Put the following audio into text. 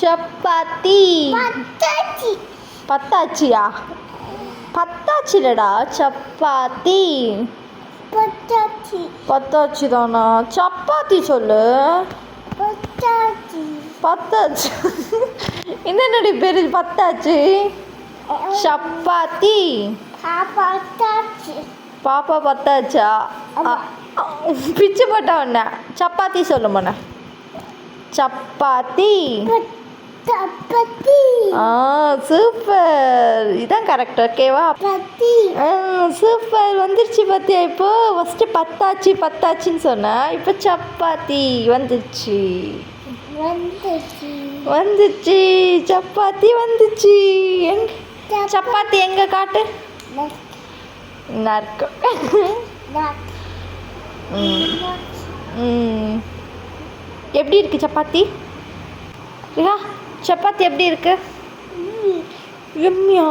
சப்பாத்தி. பத்தாச்சி. பத்தாச்சியா? பத்தாச்சிலடா சப்பாத்தி. பத்தாச்சி. தானா சப்பாத்தி சொல்லு. பத்தாச்சி. என்னடி பேரு? பத்தாச்சு. சப்பாத்தி. பாப்பா பத்தாச்சா? பிச்சு போட்டா உன்ன சப்பாத்தி சொல்லுமண்ணா சப்பாத்தி. ஆ சூப்பர். இதான் கரெக்ட் ஓகேவா சூப்பர். வந்துருச்சு பார்த்தியா இப்போ? ஃபஸ்ட்டு பத்தாச்சு பத்தாச்சுன்னு சொன்னேன் இப்போ சப்பாத்தி வந்துச்சு. வந்துச்சு. சப்பாத்தி வந்துச்சு. எங்க சப்பாத்தி எங்க காட்டு? நறுக்கு ம். ம். எப்படி இருக்கு சப்பாத்தி? ரியா சப்பாத்தி எப்படி இருக்கு? எம்மியா